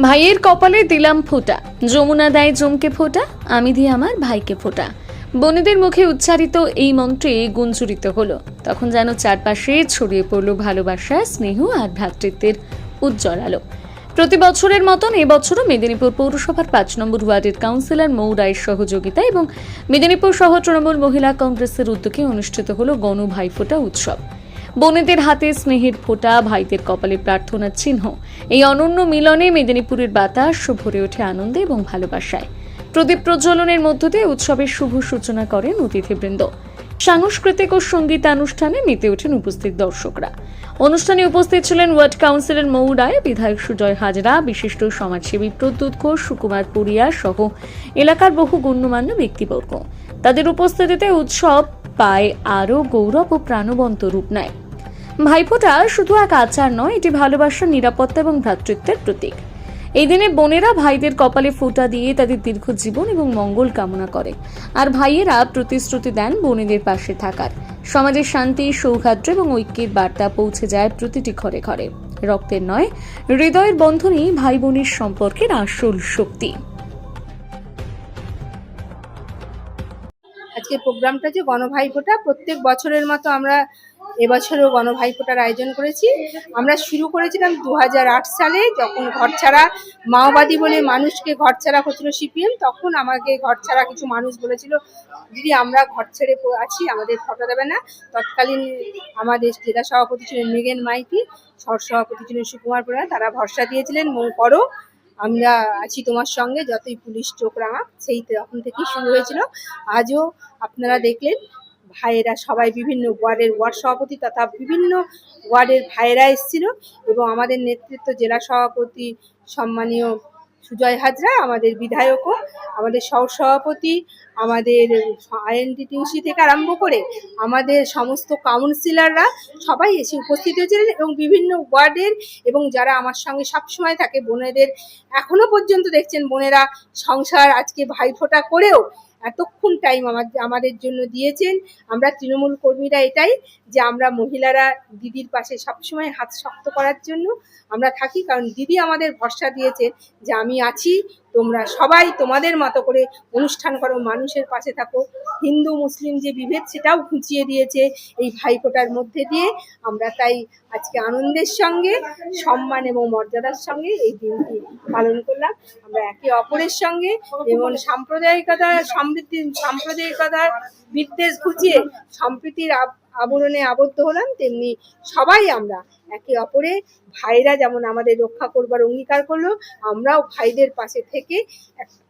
ভাইয়ের কপালে দিলাম ফোঁটা। যমুনা দেয় জমকে ফোঁটা, আমি দিই আমার ভাইকে ফোঁটা। বনেদের মুখে উচ্চারিত এই মন্ত্রে গুঞ্জরিত হলো। তখন যেন চারপাশে ছড়িয়ে পড়ল ভালোবাসা, স্নেহ আর ভ্রাতৃত্বের উজ্জ্বল আলো। প্রতি বছরের মতন এবছরও মেদিনীপুর পৌরসভার পাঁচ নম্বর ওয়ার্ডের কাউন্সিলর মৌ রায়ের সহযোগিতা এবং মেদিনীপুর সহ তৃণমূল মহিলা কংগ্রেসের উদ্যোগে অনুষ্ঠিত হলো গণ ভাইফোঁটা উৎসব। বোনেদের হাতে স্নেহের ফোঁটা, ভাইদের কপালে প্রার্থনার চিহ্ন। এই অনন্য মিলনে মেদিনীপুরের বাতাস ভরে ওঠে আনন্দে এবং ভালোবাসায়। প্রদীপ প্রজ্বলনের মধ্য দিয়ে উৎসবের শুভ সূচনা করেন অতিথিবৃন্দ। সাংস্কৃতিক ও সঙ্গীতানুষ্ঠানে মেতে ওঠেন উপস্থিত দর্শকরা। অনুষ্ঠানে উপস্থিত ছিলেন ওয়ার্ড কাউন্সিলর মৌ রায়, বিধায়ক সুজয় হাজরা, বিশিষ্ট সমাজসেবী প্রদ্যুৎ ঘোষ, সুকুমার পুরিয়া সহ এলাকার বহু গণ্যমান্য ব্যক্তিবর্গ। তাদের উপস্থিতিতে উৎসব পায় আরও গৌরব ও প্রাণবন্ত রূপ নেয়। ভাইফোঁটা শুধু এক আচার নয়, এটি ভালোবাসা নিরাপত্তা এবং ভ্রাতৃত্বের প্রতীক। এই দিনে বোনেরা ভাইদের কপালে ফোঁটা দিয়ে তাদের দীর্ঘ জীবন এবং মঙ্গল কামনা করে। আর ভাইয়েরা প্রতিশ্রুতি দেন বোনেদের পাশে থাকার। সমাজের শান্তি, সৌহার্দ্য এবং ঐক্যের বার্তা পৌঁছে যায় প্রতিটি ঘরে ঘরে। রক্তের নয়, হৃদয়ের বন্ধনই ভাই বোনের সম্পর্কের আসল শক্তি। আজকে প্রোগ্রামটা যে গণভাইফোঁটা, প্রত্যেক বছরের মতো আমরা এবছরও গণভাইফোঁটার আয়োজন করেছি। আমরা শুরু করেছিলাম দু হাজার আট সালে, যখন ঘরছাড়া মাওবাদী বলে মানুষকে ঘরছাড়া করছিল সিপিএম, তখন আমাকে ঘরছাড়া কিছু মানুষ বলেছিল, দিদি, আমরা ঘর ছেড়ে আছি, আমাদের ফটো দেবে না। তৎকালীন আমাদের জেলা সভাপতি ছিলেন মৃগেন মাইতি সর সভাপতি ছিলেন সুকুমার পোড়া তারা ভরসা দিয়েছিলেন করো, আমরা আছি তোমার সঙ্গে, যতই পুলিশ চোখ রাঙা সেই তখন থেকেই শুরু হয়েছিল। আজও আপনারা দেখলেন ভাইয়েরা সবাই বিভিন্ন ওয়ার্ডের ওয়ার্ড সভাপতি তথা বিভিন্ন ওয়ার্ডের ভাইয়েরা এসেছিল এবং আমাদের নেতৃত্ব জেলা সভাপতি সম্মানীয় সুজয় হাজরা, আমাদের বিধায়কও, আমাদের সহ সভাপতি আমাদের আইএনটিটিউসি থেকে আরম্ভ করে আমাদের সমস্ত কাউন্সিলররা সবাই এসে উপস্থিত হয়েছিলেন এবং বিভিন্ন ওয়ার্ডের এবং যারা আমার সঙ্গে সবসময় থাকে বোনেদের এখনও পর্যন্ত দেখছেন বোনেরা সংসার আজকে ভাইফোঁটা করেও এতক্ষণ টাইম আমার, আমাদের জন্য দিয়েছেন। আমরা তৃণমূল কর্মীরা এটাই যে আমরা মহিলারা দিদির পাশে সবসময় হাত শক্ত করার জন্য আমরা থাকি। কারণ দিদি আমাদের ভরসা দিয়েছেন যে আমি আছি তোমরা সবাই তোমাদের মতো করে অনুষ্ঠান করো, মানুষের পাশে থাকো। হিন্দু, মুসলিম যে বিভেদ, সেটাও ঘুচিয়ে দিয়েছে এই ভাইফোঁটার মধ্যে দিয়ে। আমরা তাই আজকে আনন্দের সঙ্গে, সম্মান এবং মর্যাদার সঙ্গে এই দিনটি পালন করলাম। আমরা একে অপরের সঙ্গে এবং সাম্প্রদায়িকতা, সমৃদ্ধি, সাম্প্রদায়িকতার বিদ্বেষ ঘুচিয়ে, সম্প্রীতির আবরণে আবদ্ধ হলাম, তেমনি সবাই আমরা একে অপরে, ভাইরা যেমন আমাদের রক্ষা করবার অঙ্গীকার করল, আমরাও ভাইদের পাশে থেকে,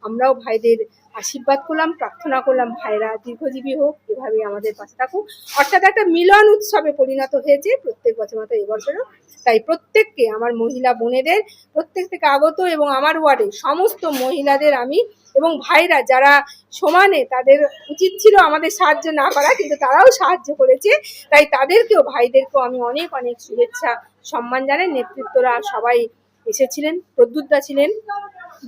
আমরাও ভাইদের আশীর্বাদ করলাম, প্রার্থনা করলাম ভাইরা দীর্ঘজীবী হোক এভাবে আমাদের পাশে থাকুক। অর্থাৎ একটা মিলন উৎসবে পরিণত হয়েছে প্রত্যেক বছর মতো এবছরও। তাই প্রত্যেককে, আমার মহিলা বোনেদের, প্রত্যেক থেকে আগত এবং আমার ওয়ার্ডে সমস্ত মহিলাদের আমি এবং ভাইরা যারা সমানে তাদের উচিত ছিল আমাদের সাহায্য না করা, কিন্তু তারাও সাহায্য করেছে। তাই তাদেরকেও, ভাইদেরকেও আমি অনেক অনেক শুভেচ্ছা, সম্মান জানাই। নেতৃত্বরা সবাই এসেছিলেন প্রদ্যুৎদা ছিলেন।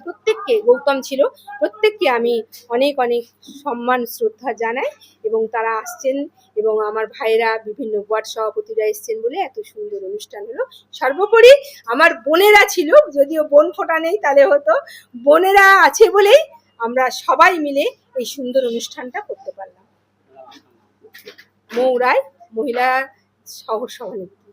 প্রত্যেককে গৌতম ছিল, প্রত্যেককে আমি অনেক অনেক সম্মান, শ্রদ্ধা জানাই এবং তারা আসছেন এবং আমার ভাইরা বিভিন্ন ওয়ার্ড সভাপতিরা এসছেন বলে এত সুন্দর অনুষ্ঠান হলো। সর্বোপরি আমার বোনেরা ছিল, যদিও বোন ফোটা নেই তাহলে হতো, বোনেরা আছে বলেই আমরা সবাই মিলে এই সুন্দর অনুষ্ঠানটা করতে পারলাম। মৌরায়, মহিলা শহর সভানেত্রী